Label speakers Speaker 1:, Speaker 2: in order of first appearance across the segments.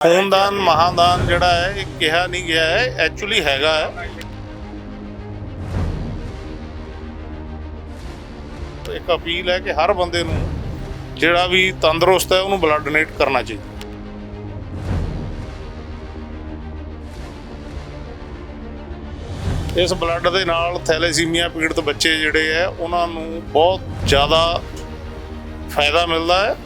Speaker 1: ਖੂਨਦਾਨ, ਮਹਾਦਾਨ ਜਿਹੜਾ ਹੈ, ਇਹ ਕਿਹਾ ਨਹੀਂ ਗਿਆ ਹੈ ਐਕਚੁਅਲੀ ਹੈਗਾ ਹੈ। ਇੱਕ ਅਪੀਲ ਹੈ ਕਿ ਹਰ ਬੰਦੇ ਨੂੰ ਜਿਹੜਾ ਵੀ ਤੰਦਰੁਸਤ ਹੈ, ਉਹਨੂੰ ਬਲੱਡ ਡੋਨੇਟ ਕਰਨਾ ਚਾਹੀਦਾ। ਇਸ ਬਲੱਡ ਦੇ ਨਾਲ ਥੈਲੇਸੀਮੀਆ ਪੀੜਤ ਬੱਚੇ ਜਿਹੜੇ ਹੈ, ਉਹਨਾਂ ਨੂੰ ਬਹੁਤ ਜ਼ਿਆਦਾ ਫਾਇਦਾ ਮਿਲਦਾ ਹੈ।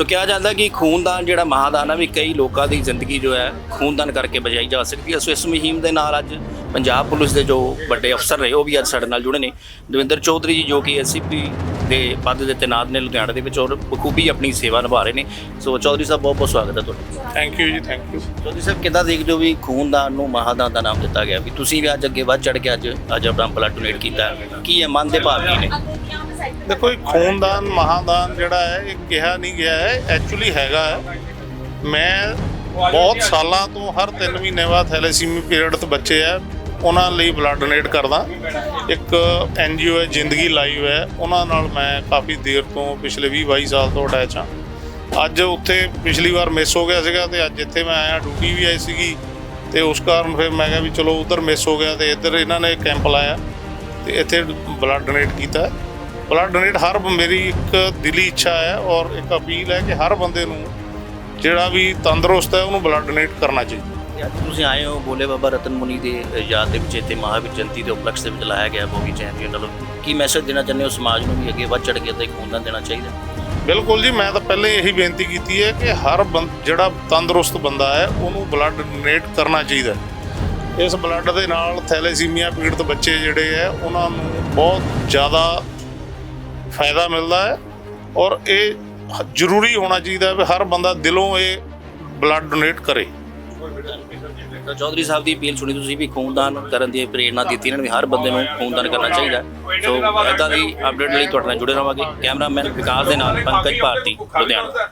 Speaker 2: ਸੋ ਕਿਹਾ ਜਾਂਦਾ ਕਿ ਖੂਨਦਾਨ ਜਿਹੜਾ ਮਹਾਦਾਨ ਹੈ ਵੀ ਕਈ ਲੋਕਾਂ ਦੀ ਜ਼ਿੰਦਗੀ ਜੋ ਹੈ ਖੂਨਦਾਨ ਕਰਕੇ ਬਚਾਈ ਜਾ ਸਕਦੀ ਹੈ। ਸੋ ਇਸ ਮੁਹਿੰਮ ਦੇ ਨਾਲ ਅੱਜ ਪੰਜਾਬ ਪੁਲਿਸ ਦੇ ਜੋ ਵੱਡੇ ਅਫਸਰ ਰਹੇ ਉਹ ਵੀ ਅੱਜ ਸਾਡੇ ਨਾਲ ਜੁੜੇ ਨੇ। ਦਵਿੰਦਰ ਚੌਧਰੀ ਜੀ ਜੋ ਕਿ ਐਸਸੀਪੀ ਦੇ ਪਦ ਦੇ ਤੈਨਾਤ ਨੇ ਲੁਧਿਆਣਾ ਦੇ ਵਿੱਚ ਔਰ ਬਖੂਬੀ ਆਪਣੀ ਸੇਵਾ ਨਿਭਾ ਰਹੇ ਨੇ। ਸੋ ਚੌਧਰੀ ਸਾਹਿਬ ਬਹੁਤ ਬਹੁਤ ਸਵਾਗਤ ਹੈ ਤੁਹਾਡਾ।
Speaker 1: Thank you ji thank you
Speaker 2: Chaudhary Sahib ਕਿੱਦਾਂ ਦੇਖਦੇ ਹੋ ਵੀ ਖੂਨਦਾਨ ਨੂੰ ਮਹਾਦਾਨ ਦਾ ਨਾਮ ਦਿੱਤਾ ਗਿਆ? ਵੀ ਤੁਸੀਂ ਵੀ ਅੱਜ ਅੱਗੇ ਵੱਧ ਚੜ ਕੇ ਅੱਜ ਅੱਜ ਆਪਣਾ ਬਲੱਡ ਡੋਨੇਟ ਕੀਤਾ। ਕੀ ਹੈ? ਮਨ ਦੇ ਭਾਵ ਕੀ ਨੇ?
Speaker 1: ਦੇਖੋ, ਇਹ ਖੂਨਦਾਨ, ਮਹਾਦਾਨ ਜਿਹੜਾ ਹੈ, ਇਹ ਕਿਹਾ ਨਹੀਂ ਗਿਆ ਹੈ ਐਕਚੁਅਲੀ ਹੈਗਾ ਹੈ। ਮੈਂ ਬਹੁਤ ਸਾਲਾਂ ਤੋਂ ਹਰ 3 ਮਹੀਨੇ ਬਾਅਦ ਥੈਲੇਸੀਮੀ ਪੀਰੀਅਡ ਬੱਚੇ ਆ, ਉਹਨਾਂ ਲਈ ਬਲੱਡ ਡੋਨੇਟ ਕਰਦਾ। ਇੱਕ ਐਨਜੀਓ ਹੈ, ਜ਼ਿੰਦਗੀ ਲਾਈਵ ਹੈ, ਉਹਨਾਂ ਨਾਲ ਮੈਂ ਕਾਫੀ ਦੇਰ ਤੋਂ ਪਿਛਲੇ 20 22 ਸਾਲ ਤੋਂ ਅਟੈਚ ਹਾਂ। ਅੱਜ ਉੱਥੇ ਪਿਛਲੀ ਵਾਰ ਮਿਸ ਹੋ ਗਿਆ ਸੀਗਾ ਤੇ ਅੱਜ ਇੱਥੇ ਮੈਂ ਆਇਆ, ਡਿਊਟੀ ਵੀ ਆਈ ਸੀਗੀ ਤੇ ਉਸ ਕਾਰਨ ਫਿਰ ਮੈਂ ਕਿਹਾ ਵੀ ਚਲੋ ਉਧਰ ਮਿਸ ਹੋ ਗਿਆ ਤੇ ਇੱਧਰ ਇਹਨਾਂ ਨੇ ਕੈਂਪ ਲਾਇਆ ਤੇ ਇੱਥੇ ਬਲੱਡ ਡੋਨੇਟ ਕੀਤਾ। ਬਲੱਡ ਡੋਨੇਟ ਹਰ ਮੇਰੀ ਇੱਕ ਦਿਲੀ ਇੱਛਾ ਹੈ ਔਰ ਇੱਕ ਅਪੀਲ ਹੈ ਕਿ ਹਰ ਬੰਦੇ ਨੂੰ ਜਿਹੜਾ ਵੀ ਤੰਦਰੁਸਤ ਹੈ ਉਹਨੂੰ ਬਲੱਡ ਡੋਨੇਟ ਕਰਨਾ ਚਾਹੀਦਾ।
Speaker 2: ਅੱਜ ਤੁਸੀਂ ਆਏ ਹੋ ਬੋਲੇ ਬਾਬਾ ਰਤਨ ਮੁਨੀ ਦੇ ਯਾਦ ਦੇ ਵਿੱਚ ਇੱਥੇ ਮਹਾਵੀਰ ਜਯੰਤੀ ਦੇ ਉਪਲਕਸ਼ ਦੇ ਵਿੱਚ ਲਾਇਆ ਗਿਆ ਬੋਗੀ ਚੈਂਪੀਅਨ ਵੱਲੋਂ। ਕੀ ਮੈਸੇਜ ਦੇਣਾ ਚਾਹੁੰਦੇ ਹੋ ਸਮਾਜ ਨੂੰ ਵੀ ਅੱਗੇ ਵੱਧ ਚੜ ਕੇ ਤੇ ਖੂਨਦਾਨ ਦੇਣਾ ਚਾਹੀਦਾ?
Speaker 1: ਬਿਲਕੁਲ ਜੀ ਮੈਂ ਤਾਂ ਪਹਿਲੇ ਇਹੀ ਬੇਨਤੀ ਕੀਤੀ ਹੈ ਕਿ ਹਰ ਜਿਹੜਾ ਤੰਦਰੁਸਤ ਬੰਦਾ ਹੈ ਉਹਨੂੰ ਬਲੱਡ ਡੋਨੇਟ ਕਰਨਾ ਚਾਹੀਦਾ। ਇਸ ਬਲੱਡ ਦੇ ਨਾਲ ਥੈਲੇਸੀਮੀਆ ਪੀੜਤ ਬੱਚੇ ਜਿਹੜੇ ਹੈ ਉਹਨਾਂ ਨੂੰ ਬਹੁਤ ਜ਼ਿਆਦਾ ਫਾਇਦਾ ਮਿਲਦਾ ਹੈ ਔਰ ਇਹ ਜ਼ਰੂਰੀ ਹੋਣਾ ਚਾਹੀਦਾ ਹੈ ਵੀ ਹਰ ਬੰਦਾ ਦਿਲੋਂ ਇਹ ਬਲੱਡ ਡੋਨੇਟ ਕਰੇ।
Speaker 2: ਤਾਂ ਚੌਧਰੀ ਸਾਹਿਬ ਦੀ ਅਪੀਲ ਸੁਣੀ ਤੁਸੀਂ ਵੀ ਖੂਨਦਾਨ ਕਰਨ ਦੀ ਪ੍ਰੇਰਣਾ ਦਿੱਤੀ, ਇਹਨਾਂ ਨੇ ਵੀ ਹਰ ਬੰਦੇ ਨੂੰ ਖੂਨਦਾਨ ਕਰਨਾ ਚਾਹੀਦਾ ਸੋ ਇਦਾਂ ਦੀ ਅਪਡੇਟ ਲਈ ਤੁਹਾਡੇ ਨਾਲ ਜੁੜੇ ਰਹਾਂਗੇ ਕੈਮਰਾਮੈਨ ਵਿਕਾਸ ਦੇ ਨਾਲ ਪੰਕਜ ਭਾਰਤੀ, ਲੁਧਿਆਣਾ।